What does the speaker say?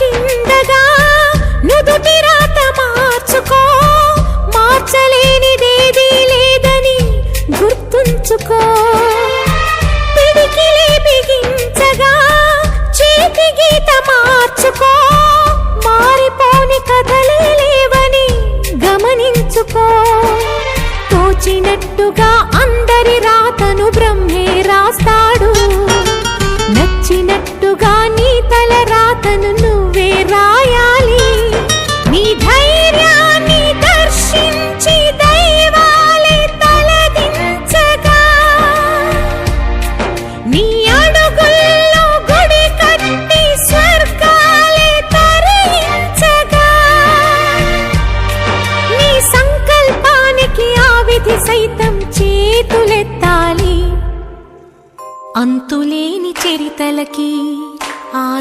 చిండగా నుదుటి రాత మార్చుకో. మార్చలేనిదేదీ లేదని గుర్తుంచుకో. పిడికిలే మార్చుకో. మారిపోని లేవని గమనించుకో. తోచినట్టుగా వ్యాధి సైతం చేతులెత్తాలి. అంతులేని చరితలకి ఆ